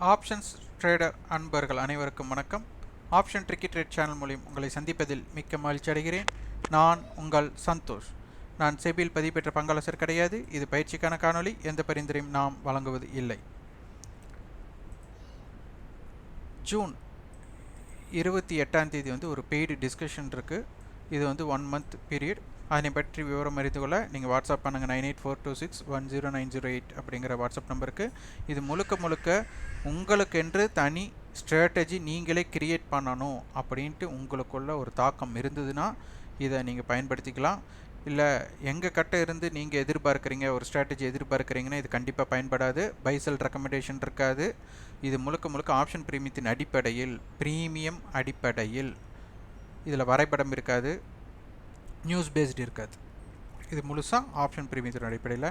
Options trader அன்பர்கள் அனைவருக்கும் வணக்கம். ஆப்ஷன் ட்ரிக்கி ட்ரேட் சேனல் மூலியம் உங்களை சந்திப்பதில் மிக்க மகிழ்ச்சி அடைகிறேன். நான் உங்கள் சந்தோஷ். நான் செபியில் பதிவு பெற்ற பங்காளசர் கிடையாது. இது பயிற்சிக்கான காணொளி. எந்த பரிந்துரையும் நாம் வழங்குவது இல்லை. ஜூன் இருபத்தி எட்டாம் தேதி வந்து ஒரு பெய்டு டிஸ்கஷன் இருக்குது இது வந்து ஒன் மந்த் பீரியட் அதனை பற்றி விவரம் அறிந்து கொள்ள நீங்கள் வாட்ஸ்அப் பண்ணுங்கள் nine eight four two six one zero nine zero eight அப்படிங்கிற வாட்ஸ்அப் நம்பருக்கு. இது முழுக்க முழுக்க உங்களுக்கென்று தனி ஸ்ட்ராட்டஜி நீங்களே கிரியேட் பண்ணணும் அப்படின்ட்டு உங்களுக்குள்ள ஒரு தாக்கம் இருந்ததுன்னா இதை நீங்கள் பயன்படுத்திக்கலாம். இல்லை எங்கள் கட்ட இருந்து நீங்கள் எதிர்பார்க்குறீங்க ஒரு ஸ்ட்ராட்டஜி எதிர்பார்க்குறீங்கன்னா இது கண்டிப்பாக பயன்படாது. பைசல் ரெக்கமெண்டேஷன் இருக்காது. இது முழுக்க முழுக்க ஆப்ஷன் பிரீமியத்தின் அடிப்படையில் ப்ரீமியம் அடிப்படையில். இதில் வரைபடம் இருக்காது. நியூஸ் பேஸ்டு இருக்காது. இது முழுசாக ஆப்ஷன் பிரீமியத்தின் அடிப்படையில்.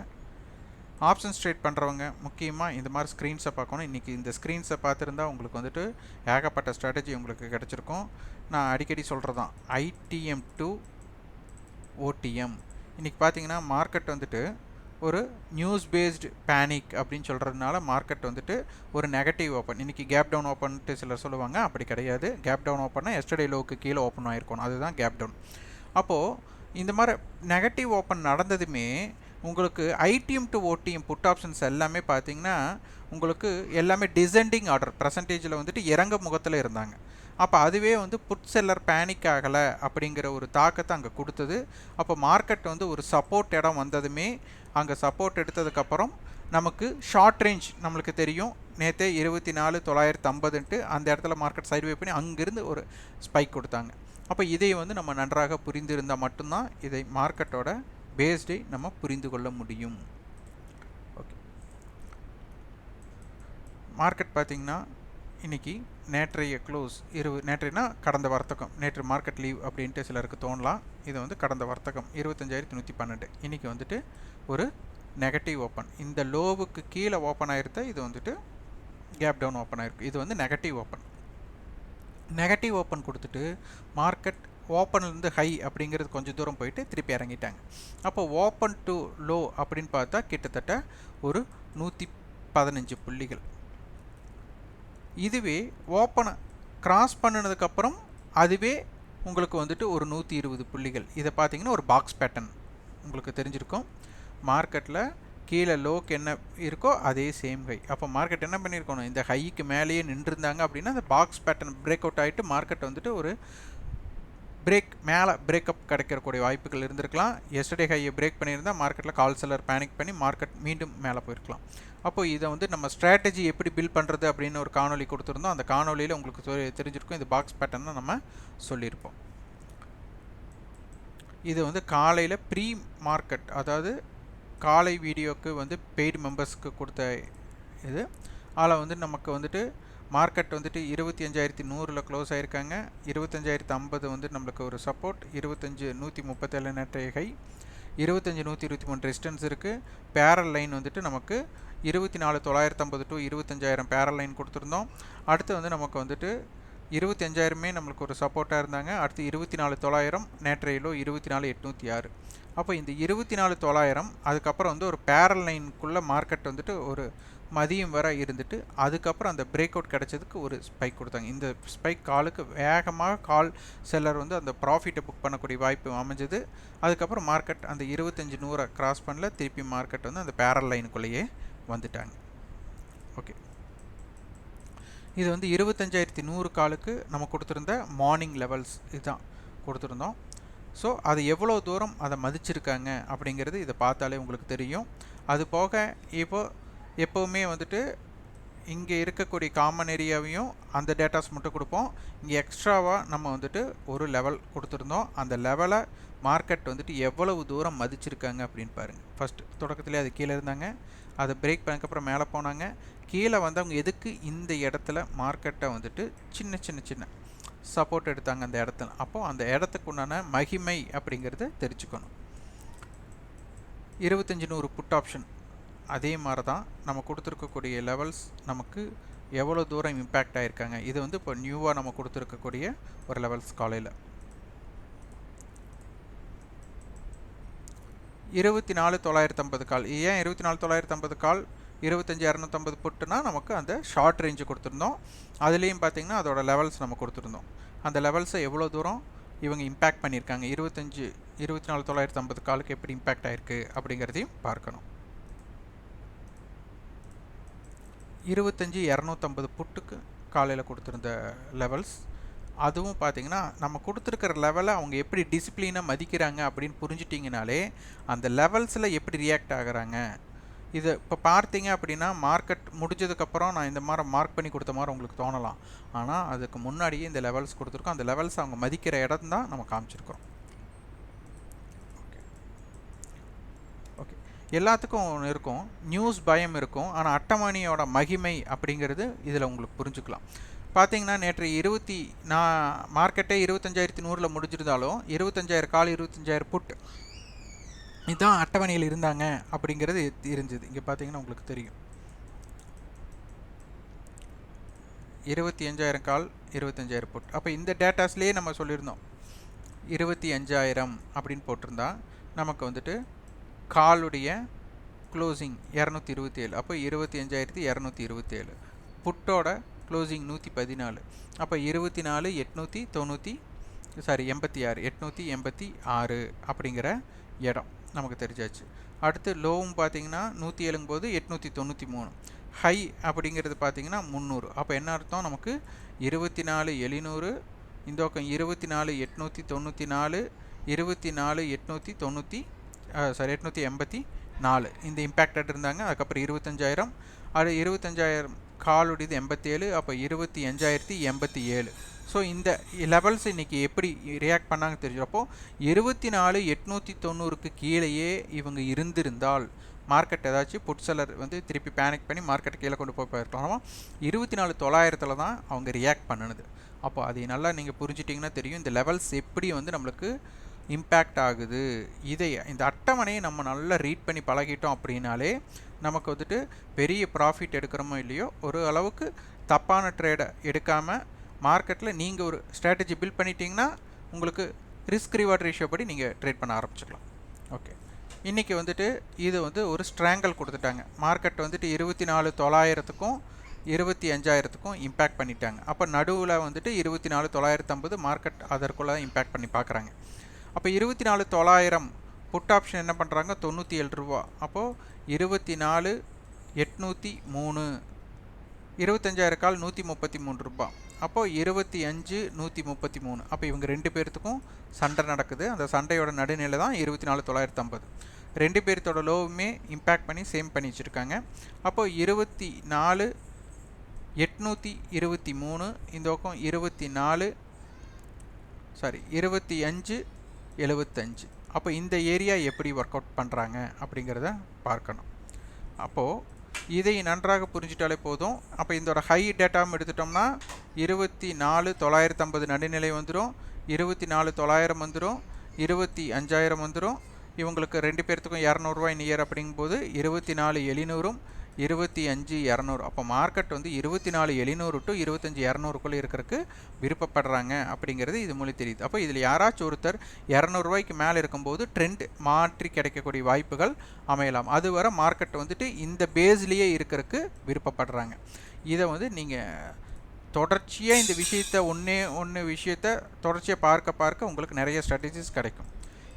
ஆப்ஷன்ஸ் ட்ரேட் பண்ணுறவங்க முக்கியமாக இந்த மாதிரி ஸ்க்ரீன்ஸை பார்க்கணும். இன்றைக்கி இந்த ஸ்க்ரீன்ஸை பார்த்துருந்தா உங்களுக்கு வந்துட்டு ஏகப்பட்ட ஸ்ட்ராட்டஜி உங்களுக்கு கிடச்சிருக்கும். நான் அடிக்கடி சொல்கிறது தான் ஐடிஎம் டு ஓடிஎம் இன்றைக்கி பார்த்தீங்கன்னா மார்க்கெட் வந்துட்டு ஒரு நியூஸ் பேஸ்டு பேனிக் அப்படின்னு சொல்கிறதுனால மார்க்கெட் வந்துட்டு ஒரு நெகட்டிவ் ஓப்பன் இன்றைக்கி கேப் டவுன் ஓப்பன்ட்டு சிலர் சொல்லுவாங்க. அப்படி கிடையாது. கேப் டவுன் ஓப்பன்னா எஸ்டர்டே லோவுக்கு கீழே ஓப்பன் ஆகிருக்கணும் அதுதான் கேப் டவுன் அப்போது இந்த மாதிரி நெகட்டிவ் ஓப்பன் நடந்ததுமே உங்களுக்கு ITM to OTM put options எல்லாமே பார்த்தீங்கன்னா உங்களுக்கு எல்லாமே டிசெண்டிங் ஆர்டர் பர்சன்டேஜில் வந்துட்டு இறங்க முகத்தில் இருந்தாங்க. அப்போ அதுவே வந்து புட் செல்லர் பேனிக் ஆகலை அப்படிங்கிற ஒரு தாக்கத்தை அங்கே கொடுத்தது. அப்போ மார்க்கெட் வந்து ஒரு சப்போர்ட் இடம் வந்ததுமே அங்கே சப்போர்ட் எடுத்ததுக்கப்புறம் நமக்கு ஷார்ட் ரேஞ்ச் நம்மளுக்கு தெரியும். நேற்றே இருபத்தி நாலு தொள்ளாயிரத்து ஐம்பதுன்ட்டு அந்த இடத்துல மார்க்கெட் சைட்வே பண்ணி அங்கேருந்து ஒரு ஸ்பைக் கொடுத்தாங்க. அப்போ இதை வந்து நம்ம நன்றாக புரிந்திருந்தால் மட்டும்தான் இதை மார்க்கெட்டோட பேஸ்டை நம்ம புரிந்து கொள்ள முடியும். ஓகே மார்க்கெட் பார்த்திங்கன்னா இன்றைக்கி நேற்றைய க்ளோஸ் இரு நேற்றைனா கடந்த வர்த்தகம் நேற்று மார்க்கெட் லீவ் அப்படின்ட்டு சிலருக்கு தோணலாம். இது வந்து கடந்த வர்த்தகம் இருபத்தஞ்சாயிரத்தி நூற்றி பன்னெண்டு. இன்றைக்கி வந்துட்டு ஒரு நெகட்டிவ் ஓப்பன் இந்த லோவுக்கு கீழே ஓப்பன் ஆகிருந்தால் இது வந்துட்டு கேப் டவுன் ஓப்பன் ஆகிருக்கு இது வந்து நெகட்டிவ் ஓப்பன் நெகட்டிவ் ஓப்பன் கொடுத்துட்டு மார்க்கெட் ஓப்பன்லேருந்து ஹை அப்படிங்கிறது கொஞ்சம் தூரம் போயிட்டு திருப்பி இறங்கிட்டாங்க. அப்போ ஓப்பன் டு லோ அப்படின்னு பார்த்தா கிட்டத்தட்ட ஒரு நூற்றி பதினஞ்சு புள்ளிகள். இதுவே ஓப்பனை கிராஸ் பண்ணினதுக்கப்புறம் அதுவே உங்களுக்கு வந்துட்டு ஒரு நூற்றி இருபது புள்ளிகள். இதை பார்த்தீங்கன்னா ஒரு பாக்ஸ் பேட்டர்ன் உங்களுக்கு தெரிஞ்சிருக்கும். மார்க்கெட்டில் கீழே லோக்கு என்ன இருக்கோ அதே சேம் ஹை அப்போ மார்க்கெட் என்ன பண்ணியிருக்கணும்? இந்த ஹைக்கு மேலேயே நின்றுருந்தாங்க அப்படின்னா அந்த பாக்ஸ் பேட்டர்ன் பிரேக் அவுட் ஆகிட்டு மார்க்கெட் வந்துட்டு ஒரு பிரேக் மேலே பிரேக்கப் கிடைக்கிறக்கூடிய வாய்ப்புகள் இருந்திருக்கலாம். எஸ்டர்டே ஹையை பிரேக் பண்ணியிருந்தால் மார்க்கெட்டில் கால் செல்லர் பேனிக் பண்ணி மார்க்கெட் மீண்டும் மேலே போயிருக்கலாம். அப்போ இதை வந்து நம்ம ஸ்ட்ராட்டஜி எப்படி பில் பண்ணுறது அப்படின்னு ஒரு காணொலி கொடுத்துருந்தோம். அந்த காணொலியில் உங்களுக்கு தெரிஞ்சிருக்கும். இந்த பாக்ஸ் பேட்டர்னை நம்ம சொல்லியிருப்போம். இது வந்து காலையில் ப்ரீ மார்க்கெட் அதாவது காலை வீடியோக்கு வந்து பெய்டு மெம்பர்ஸ்க்கு கொடுத்த இது. அதில் வந்து நமக்கு வந்துட்டு மார்க்கெட் வந்துட்டு இருபத்தி அஞ்சாயிரத்தி நூறில் க்ளோஸ் ஆகிருக்காங்க இருபத்தஞ்சாயிரத்து ஐம்பது வந்து நம்மளுக்கு ஒரு சப்போர்ட் இருபத்தஞ்சு நூற்றி முப்பத்தேழு நேற்றைய ஹை இருபத்தஞ்சி நூற்றி இருபத்தி மூணு ரெசிஸ்டன்ஸ் இருக்குது பேரல் லைன் வந்துட்டு நமக்கு இருபத்தி நாலு தொள்ளாயிரத்து ஐம்பது டு இருபத்தஞ்சாயிரம் பேரல் லைன் கொடுத்துருந்தோம். அடுத்து வந்து நமக்கு வந்துட்டு இருபத்தஞ்சாயிரமே நம்மளுக்கு ஒரு சப்போர்ட்டாக இருந்தாங்க. அடுத்து இருபத்தி நாலு தொள்ளாயிரம் நேற்றையிலோ இருபத்தி நாலு எட்நூற்றி ஆறு. அப்போ இந்த இருபத்தி நாலு தொள்ளாயிரம் அதுக்கப்புறம் வந்து ஒரு பேரல் லைனுக்குள்ளே மார்க்கெட் வந்துட்டு ஒரு மதியம் வர இருந்துட்டு அதுக்கப்புறம் அந்த பிரேக் அவுட் கிடச்சதுக்கு ஒரு ஸ்பைக் கொடுத்தாங்க. இந்த ஸ்பைக் காலுக்கு வேகமாக கால் செல்லர் வந்து அந்த ப்ராஃபிட்டை புக் பண்ணக்கூடிய வாய்ப்பு அமைஞ்சது. அதுக்கப்புறம் மார்க்கெட் அந்த இருபத்தஞ்சி நூறை கிராஸ் பண்ணல திருப்பி மார்க்கெட் வந்து அந்த பேரல் லைனுக்குள்ளேயே வந்துட்டாங்க. ஓகே இது வந்து இருபத்தஞ்சாயிரத்தி நூறு காலுக்கு நம்ம கொடுத்துருந்த மார்னிங் லெவல்ஸ் இதுதான் கொடுத்துருந்தோம். ஸோ அது எவ்வளோ தூரம் அதை மதிச்சிருக்காங்க அப்படிங்கிறது இதை பார்த்தாலே உங்களுக்கு தெரியும். அது போக இப்போ எப்போவுமே வந்துட்டு இங்கே இருக்கக்கூடிய காமன் ஏரியாவையும் அந்த டேட்டாஸ் மட்டும் கொடுப்போம். இங்கே எக்ஸ்ட்ராவாக நம்ம வந்துட்டு ஒரு லெவல் கொடுத்துருந்தோம். அந்த லெவலை மார்க்கெட் வந்துட்டு எவ்வளவு தூரம் மதிச்சிருக்காங்க அப்படின்னு பாருங்கள் ஃபஸ்ட் தொடக்கத்திலே அது கீழே இருந்தாங்க. அதை பிரேக் பண்ணக்கப்புறம் மேலே போனாங்க. கீழே வந்தவங்க எதுக்கு இந்த இடத்துல மார்க்கெட்டை வந்துட்டு சின்ன சின்ன சின்ன சப்போர்ட் எடுத்தாங்க அந்த இடத்துல. அப்போது அந்த இடத்துக்கு உண்டான மகிமை அப்படிங்கிறத தெரிஞ்சுக்கணும். இருபத்தஞ்சி நூறு புட் ஆப்ஷன் அதே மாதிரி தான் நம்ம கொடுத்துருக்கக்கூடிய லெவல்ஸ் நமக்கு எவ்வளோ தூரம் இம்பேக்ட் ஆகிருக்காங்க இது வந்து இப்போ நியூவாக நம்ம கொடுத்துருக்கக்கூடிய ஒரு லெவல்ஸ் காலையில். இருபத்தி நாலு தொள்ளாயிரத்து ஐம்பது கால். ஏன் இருபத்தி நாலு தொள்ளாயிரத்து ஐம்பது கால்? இருபத்தஞ்சி இரநூத்தம்பது புட்டுனா நமக்கு அந்த ஷார்ட் ரேஞ்சு கொடுத்துருந்தோம். அதுலேயும் பார்த்தீங்கன்னா அதோட லெவல்ஸ் நம்ம கொடுத்துருந்தோம். அந்த லெவல்ஸை எவ்வளோ தூரம் இவங்க இம்பேக்ட் பண்ணியிருக்காங்க? இருபத்தஞ்சு இருபத்தி நாலு தொள்ளாயிரத்து ஐம்பது காலுக்கு எப்படி இம்பேக்ட் ஆயிருக்கு அப்படிங்கிறதையும் பார்க்கணும். இருபத்தஞ்சி இரநூத்தம்பது புட்டுக்கு காலையில் கொடுத்துருந்த லெவல்ஸ் அதுவும் பார்த்தீங்கன்னா நம்ம கொடுத்துருக்கிற லெவலை அவங்க எப்படி டிசிப்ளினாக மதிக்கிறாங்க அப்படின்னு புரிஞ்சிட்டிங்கனாலே அந்த லெவல்ஸில் எப்படி ரியாக்ட் ஆகுறாங்க? இது இப்போ பார்த்தீங்க அப்படின்னா மார்க்கெட் முடிஞ்சதுக்கப்புறம் நான் இந்த மாதிரி மார்க் பண்ணி கொடுத்த மாதிரி உங்களுக்கு தோணலாம். ஆனால் அதுக்கு முன்னாடியே இந்த லெவல்ஸ் கொடுத்துருக்கோம். அந்த லெவல்ஸ் அவங்க மதிக்கிற இடம் தான் நம்ம காமிச்சிருக்கிறோம். ஓகே ஓகே எல்லாத்துக்கும் ஒன்று இருக்கும். நியூஸ் பயம் இருக்கும். ஆனால் அட்டமணியோட மகிமை அப்படிங்கிறது இதில் உங்களுக்கு புரிஞ்சுக்கலாம். பார்த்தீங்கன்னா நேற்று இருபத்தி நான் மார்க்கெட்டே இருபத்தஞ்சாயிரத்தி நூறில் முடிஞ்சிருந்தாலும் இருபத்தஞ்சாயிரம் கால் இருபத்தஞ்சாயிரம் புட் இதுதான் அட்டவணையில் இருந்தாங்க அப்படிங்கிறது தெரிஞ்சது. இங்கே பார்த்தீங்கன்னா உங்களுக்கு தெரியும். இருபத்தி அஞ்சாயிரம் கால் இருபத்தஞ்சாயிரம் புட் அப்போ இந்த டேட்டாஸ்லேயே நம்ம சொல்லியிருந்தோம். இருபத்தி அஞ்சாயிரம் அப்படின்னு போட்டிருந்தா நமக்கு வந்துட்டு காலுடைய க்ளோசிங் இரநூத்தி இருபத்தி ஏழு. அப்போ இருபத்தி அஞ்சாயிரத்தி இரநூத்தி இருபத்தேழு புட்டோட க்ளோசிங் நூற்றி பதினாலு. அப்போ இருபத்தி நாலு எட்நூற்றி தொண்ணூற்றி சாரி எண்பத்தி ஆறு எட்நூற்றி எண்பத்தி ஆறு அப்படிங்கிற இடம். நமக்கு தெரிஞ்சாச்சு. அடுத்து லோவும் பார்த்தீங்கன்னா நூற்றி ஏழுங்கும்போது எட்நூற்றி தொண்ணூற்றி மூணு ஹை அப்படிங்கிறது பார்த்தீங்கன்னா முந்நூறு. அப்போ என்ன அர்த்தம்? நமக்கு இருபத்தி நாலு எழுநூறு இந்த பக்கம் இருபத்தி நாலு எட்நூற்றி தொண்ணூற்றி நாலு இருபத்தி நாலு எட்நூற்றி தொண்ணூற்றி சாரி எட்நூற்றி எண்பத்தி நாலு இந்த இம்பேக்டட் இருந்தாங்க. அதுக்கப்புறம் இருபத்தஞ்சாயிரம். அது இருபத்தஞ்சாயிரம். காலுடையது எண்பத்தேழு அப்போ இருபத்தி அஞ்சாயிரத்தி எண்பத்தி ஏழு ஸோ இந்த லெவல்ஸ் இன்றைக்கி எப்படி ரியாக்ட் பண்ணாங்க தெரிஞ்சப்போ இருபத்தி நாலு எட்நூற்றி தொண்ணூறுக்கு கீழேயே இவங்க இருந்திருந்தால் மார்க்கெட் ஏதாச்சும் புட்செல்லர் வந்து திருப்பி பேனிக் பண்ணி மார்க்கெட் கீழே கொண்டு போய் போயிருக்கலாம் இருபத்தி நாலு தொள்ளாயிரத்தில் தான் அவங்க ரியாக்ட் பண்ணுனது. அப்போ அதை நல்லா நீங்கள் புரிஞ்சிட்டிங்கன்னா தெரியும் இந்த லெவல்ஸ் எப்படி வந்து நம்மளுக்கு இம்பேக்ட் ஆகுது. இதை இந்த அட்டவணையை நம்ம நல்லா ரீட் பண்ணி பழகிட்டோம் அப்படின்னாலே நமக்கு வந்துட்டு பெரிய ப்ராஃபிட் எடுக்கிறோமோ இல்லையோ ஒரு அளவுக்கு தப்பான ட்ரேடை எடுக்காமல் மார்க்கெட்டில் நீங்கள் ஒரு ஸ்ட்ராட்டஜி பில்ட் பண்ணிட்டீங்கன்னா உங்களுக்கு ரிஸ்க் ரிவார்ட் ரேஷியோ படி நீங்கள் ட்ரேட் பண்ண ஆரம்பிச்சிக்கலாம். ஓகே இன்றைக்கி வந்துட்டு இது வந்து ஒரு ஸ்ட்ராங்கல் கொடுத்துட்டாங்க. மார்க்கெட் வந்துட்டு இருபத்தி நாலு தொள்ளாயிரத்துக்கும் இருபத்தி அஞ்சாயிரத்துக்கும் இம்பேக்ட் பண்ணிட்டாங்க. அப்போ நடுவில் வந்துட்டு இருபத்தி நாலு தொள்ளாயிரத்தம்பது மார்க்கெட் அதற்குள்ளே இம்பேக்ட் பண்ணி பார்க்குறாங்க அப்போ இருபத்தி நாலு தொள்ளாயிரம் புட் ஆப்ஷன் என்ன பண்ணுறாங்க தொண்ணூற்றி ஏழு ரூபா. அப்போது இருபத்தி நாலு எட்நூற்றி மூணு இருபத்தஞ்சாயிரம் கால் நூற்றி முப்பத்தி மூணு ரூபா. அப்போது இருபத்தி அஞ்சு நூற்றி முப்பத்தி மூணு அப்போ இவங்க ரெண்டு பேர்த்துக்கும் சண்டை நடக்குது. அந்த சண்டையோட நடுநிலை தான் இருபத்தி நாலு தொள்ளாயிரத்தி ஐம்பது ரெண்டு பேர்த்தோட லோவுமே இம்பேக்ட் பண்ணி சேம் பண்ணி வச்சுருக்காங்க. அப்போது இருபத்தி நாலு எட்நூற்றி இருபத்தி மூணு இந்த பக்கம் இருபத்தி நாலு சாரி இருபத்தி அஞ்சு எழுபத்தஞ்சு. அப்போ இந்த ஏரியா எப்படி ஒர்க் அவுட் பண்ணுறாங்க அப்படிங்கிறத பார்க்கணும். அப்போது இதை நன்றாக புரிஞ்சிட்டாலே போதும். அப்போ இதோட ஹை டேட்டாவும் எடுத்துட்டோம்னா இருபத்தி நாலு தொள்ளாயிரத்து ஐம்பது நடுநிலை வந்துடும் இருபத்தி நாலு தொள்ளாயிரம் வந்துடும் இருபத்தி அஞ்சாயிரம் வந்துடும் இவங்களுக்கு ரெண்டு பேர்த்துக்கும் இரநூறுவா நியர் அப்படிங்கும்போது இருபத்தி நாலு எழுநூறும். இருபத்தி அஞ்சு இரநூறு. அப்போ மார்க்கெட் வந்து இருபத்தி நாலு எழுநூறு டு இருபத்தஞ்சி இரநூறுக்குள்ளே இருக்கிறதுக்கு விருப்பப்படுறாங்க அப்படிங்கிறது இது மூலம் தெரியுது. அப்போ இதில் யாராச்சும் ஒருத்தர் இரநூறுவாய்க்கு மேலே இருக்கும்போது ட்ரெண்ட் மாற்றி கிடைக்கக்கூடிய வாய்ப்புகள் அமையலாம். அதுவரை மார்க்கெட் வந்துட்டு இந்த பேஸ்லேயே இருக்கிறதுக்கு விருப்பப்படுறாங்க. இதை வந்து நீங்கள் தொடர்ச்சியாக இந்த விஷயத்தை ஒன்றே ஒன்று விஷயத்த தொடர்ச்சியாக பார்க்க பார்க்க உங்களுக்கு நிறைய ஸ்ட்ராட்டஜிஸ் கிடைக்கும்.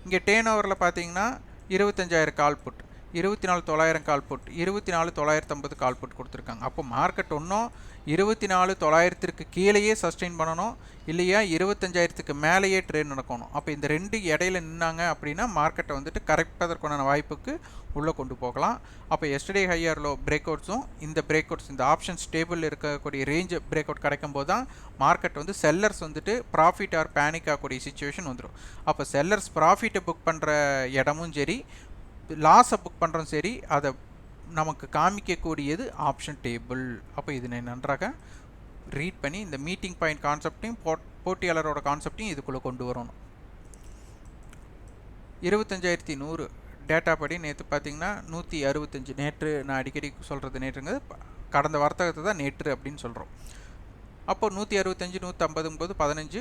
இங்கே டேன் ஓவரில் பார்த்தீங்கன்னா இருபத்தஞ்சாயிரம் கால் புட் இருபத்தி நாலு தொள்ளாயிரம் கால் புட் இருபத்தி நாலு தொள்ளாயிரத்து ஐம்பது கால் புட் கொடுத்துருக்காங்க. அப்போ மார்க்கெட் ஒன்றும் இருபத்தி நாலு தொள்ளாயிரத்திற்கு கீழேயே சஸ்டெயின் பண்ணணும் இல்லையா? இருபத்தஞ்சாயிரத்துக்கு மேலேயே ட்ரேட் நடக்கணும். அப்போ இந்த ரெண்டு இடையில நின்னாங்க அப்படின்னா மார்க்கெட்டை வந்துட்டு கரெக்டாக வாய்ப்புக்கு உள்ளே கொண்டு போகலாம். அப்போ எஸ்டர்டே ஹையரில் பிரேக் அவுட்ஸும் இந்த பிரேக் அவுட்ஸ் இந்த ஆப்ஷன் ஸ்டேபிள் இருக்கக்கூடிய ரேஞ்ச் பிரேக் அவுட் கிடைக்கும் போது தான் மார்க்கெட் வந்து செல்லர்ஸ் வந்துட்டு ப்ராஃபிட் ஆர் பேனிக் ஆகக்கூடிய சுச்சுவேஷன் வந்துடும் அப்போ செல்லர்ஸ் ப்ராஃபிட்டை புக் பண்ணுற இடமும் சரி லாஸை புக் பண்ணுறோம் சரி அதை நமக்கு காமிக்கக்கூடியது ஆப்ஷன் டேபிள் அப்போ இதனை நன்றாக ரீட் பண்ணி இந்த மீட்டிங் பாயிண்ட் கான்செப்டையும் போட் போட்டியாளரோட கான்செப்டையும் இதுக்குள்ளே கொண்டு வரணும். இருபத்தஞ்சாயிரத்தி நூறு டேட்டா படி நேற்று பார்த்தீங்கன்னா நூற்றி அறுபத்தஞ்சு நேற்று நான் அடிக்கடி சொல்கிறது நேற்றுங்கிறது கடந்த வர்த்தகத்தை தான் நேற்று அப்படின்னு சொல்கிறோம் அப்போ நூற்றி அறுபத்தஞ்சு நூற்றம்பதும்போது பதினஞ்சு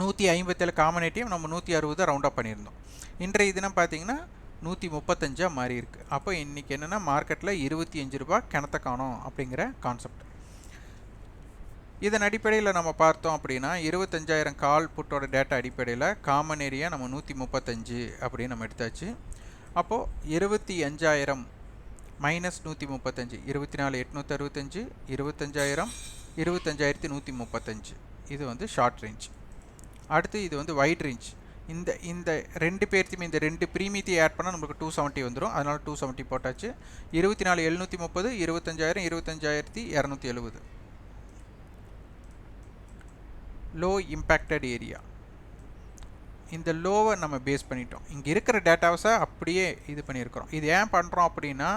நூற்றி ஐம்பத்தேழு காமனேட்டியும் நம்ம நூற்றி அறுபது ரவுண்டாக பண்ணியிருந்தோம். இன்றைய தினம் பார்த்தீங்கன்னா நூற்றி முப்பத்தஞ்சாக மாறி இருக்குது அப்போ இன்றைக்கி என்னென்னா மார்க்கெட்டில் இருபத்தி அஞ்சு ரூபா கிணத்த காணும் அப்படிங்கிற கான்செப்ட் இதன் அடிப்படையில் நம்ம பார்த்தோம் அப்படின்னா இருபத்தஞ்சாயிரம் கால் புட்டோட டேட்டா அடிப்படையில் காமன் ஏரியா நம்ம நூற்றி முப்பத்தஞ்சு அப்படின்னு நம்ம எடுத்தாச்சு. அப்போது இருபத்தி அஞ்சாயிரம் மைனஸ் நூற்றி முப்பத்தஞ்சு இருபத்தி நாலு எட்நூற்றி அறுபத்தஞ்சு இருபத்தஞ்சாயிரம் இருபத்தஞ்சாயிரத்தி நூற்றி முப்பத்தஞ்சு. இது வந்து ஷார்ட் ரேஞ்ச் அடுத்து இது வந்து வைட் ரேஞ்ச் இந்த இந்த ரெண்டு பேர்த்தையுமே இந்த ரெண்டு ப்ரீமியத்தையும் ஆட் பண்ணால் நம்மளுக்கு டூ செவன்ட்டி வந்துடும் அதனால் டூ செவன்ட்டி போட்டாச்சு. இருபத்தி நாலு எழுநூற்றி முப்பது இருபத்தஞ்சாயிரம் இருபத்தஞ்சாயிரத்தி இரநூத்தி எழுபது. லோ இம்பேக்டட் ஏரியா இந்த லோவை நம்ம பேஸ் பண்ணிட்டோம். இங்கே இருக்கிற டேட்டாஸை அப்படியே இது பண்ணியிருக்கிறோம். இது ஏன் பண்ணுறோம் அப்படின்னா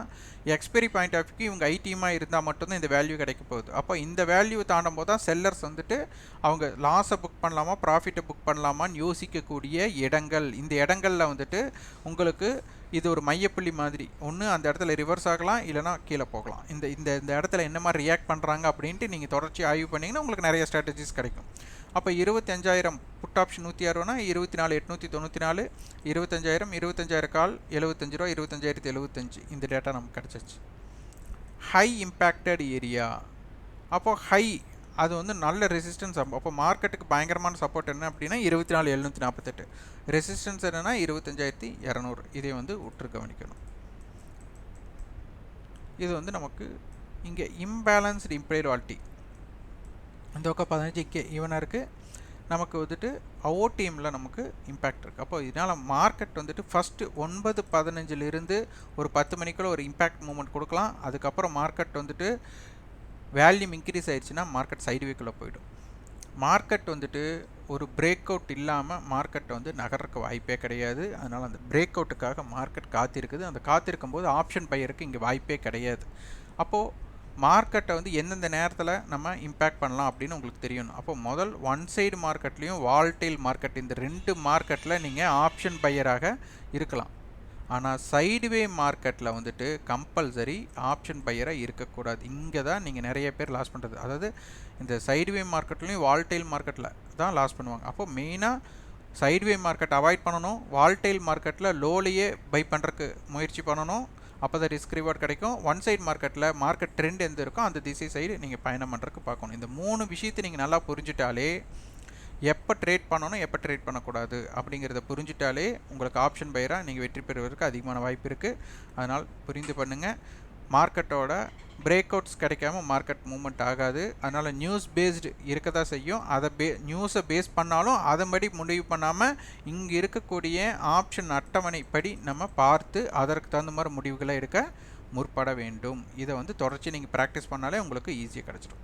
எக்ஸ்பைரி பாயிண்ட் ஆஃப் வியூக்கு இவங்க ஐடிமாக இருந்தால் மட்டும்தான் இந்த வேல்யூ கிடைக்க போகுது. அப்போ இந்த வேல்யூ தாண்டும் போது தான் செல்லர்ஸ் வந்துட்டு அவங்க லாஸை புக் பண்ணலாமா ப்ராஃபிட்டை புக் பண்ணலாமான்னு யோசிக்கக்கூடிய இடங்கள். இந்த இடங்களில் வந்துட்டு உங்களுக்கு இது ஒரு மையப்புள்ளி மாதிரி. ஒன்று அந்த இடத்துல ரிவர்ஸ் ஆகலாம் இல்லைனா கீழே போகலாம். இந்த இந்த இந்த இடத்துல என்ன மாதிரி ரியாக்ட் பண்ணுறாங்க அப்படின்ட்டு நீங்கள் தொடர்ச்சி ஆய்வு பண்ணிங்கன்னா உங்களுக்கு நிறைய ஸ்ட்ராட்டஜிஸ் கிடைக்கும். அப்போ இருபத்தஞ்சாயிரம் புட் ஆப்ஷன் நூற்றி அறுபதுனா இருபத்தி நாலு எட்நூற்றி தொண்ணூற்றி நாலு இருபத்தஞ்சாயிரம் இருபத்தஞ்சாயிரம் கால் எழுபத்தஞ்சு ரூபா இருபத்தஞ்சாயிரத்தி எழுபத்தஞ்சு இந்த டேட்டா நமக்கு கிடச்சிச்சு ஹை இம்பேக்டட் ஏரியா அப்போது ஹை அது வந்து நல்ல ரெசிஸ்டன்ஸ் அப்போ மார்க்கெட்டுக்கு பயங்கரமான சப்போர்ட் என்ன அப்படின்னா இருபத்தி நாலு எழுநூற்றி நாற்பத்தெட்டு ரெசிஸ்டன்ஸ் என்னென்னா இருபத்தஞ்சாயிரத்தி இரநூறு. இதை வந்து உற்று கவனிக்கணும். இது வந்து நமக்கு இங்கே இம்பேலன்ஸ்டு இம்ப்ளைட் வால்ட்டி இந்த பக்கம் பதினஞ்சு கே ஈவனாக இருக்குது நமக்கு வந்துட்டு ஓ டீமில் நமக்கு இம்பேக்ட் இருக்குது அப்போ இதனால் மார்க்கெட் வந்துட்டு ஃபஸ்ட்டு ஒன்பது பதினஞ்சிலிருந்து ஒரு பத்து மணிக்குள்ளே ஒரு இம்பேக்ட் மூமெண்ட் கொடுக்கலாம். அதுக்கப்புறம் மார்க்கெட் வந்துட்டு வேல்யூம் இன்க்ரீஸ் ஆயிடுச்சுன்னா மார்க்கெட் சைடுவேக்குள்ளே போயிடும். மார்க்கெட் வந்துட்டு ஒரு பிரேக் அவுட் இல்லாமல் மார்க்கெட்டை வந்து நகர்றக்கு வாய்ப்பே கிடையாது. அதனால் அந்த பிரேக் அவுட்டுக்காக மார்க்கெட் காத்திருக்குது. அந்த காத்திருக்கும் போது ஆப்ஷன் பையருக்கு இங்கே வாய்ப்பே கிடையாது. அப்போது மார்க்கெட்டை வந்து எந்தெந்த நேரத்தில் நம்ம இம்பேக்ட் பண்ணலாம் அப்படின்னு உங்களுக்கு தெரியணும். அப்போ முதல் ஒன் சைடு மார்க்கெட்லேயும் வால்டைல் மார்க்கெட் இந்த ரெண்டு மார்க்கெட்டில் நீங்கள் ஆப்ஷன் பையராக இருக்கலாம். ஆனால் சைடுவே மார்க்கெட்டில் வந்துட்டு கம்பல்சரி ஆப்ஷன் பையராக இருக்கக்கூடாது. இங்கே தான் நீங்கள் நிறைய பேர் லாஸ் பண்ணுறது. அதாவது இந்த சைடுவே மார்க்கெட்லேயும் வால்டைல் மார்க்கெட்டில் தான் லாஸ் பண்ணுவாங்க. அப்போது மெயினாக சைடுவே மார்க்கெட் அவாய்ட் பண்ணணும். வால்டைல் மார்க்கெட்டில் லோலையே பை பண்ணுறக்கு முயற்சி பண்ணணும். அப்போ தான் ரிஸ்க் ரிவார்ட் கிடைக்கும். ஒன் சைட் மார்க்கெட்டில் மார்க்கெட் ட்ரெண்ட் எந்த இருக்கோ அந்த திசை சைடு நீங்கள் பயணம் பண்ணுறதுக்கு பார்க்கணும். இந்த மூணு விஷயத்தை நீங்கள் நல்லா புரிஞ்சுட்டாலே எப்போ ட்ரேட் பண்ணணும் எப்போ ட்ரேட் பண்ணக்கூடாது அப்படிங்கிறத புரிஞ்சிட்டாலே உங்களுக்கு ஆப்ஷன் பயிராக நீங்கள் வெற்றி பெறுவதற்கு அதிகமான வாய்ப்பு இருக்குது அதனால் புரிந்து பண்ணுங்கள் மார்க்கெட்டோட பிரேக் அவுட்ஸ் கிடைக்காம மார்க்கெட் மூவ்மெண்ட் ஆகாது. அதனால் நியூஸ் பேஸ்டு இருக்க தான் செய்யும். அதை பே நியூஸை பேஸ் பண்ணாலும் அதன்படி முடிவு பண்ணாமல் இங்கே இருக்கக்கூடிய ஆப்ஷன் அட்டவணைப்படி நம்ம பார்த்து அதற்கு தகுந்த மாதிரி முடிவுகளை எடுக்க முற்பட வேண்டும். இதை வந்து தொடர்ச்சி நீங்கள் ப்ராக்டிஸ் பண்ணாலே உங்களுக்கு ஈஸியாக கிடச்சிடும்.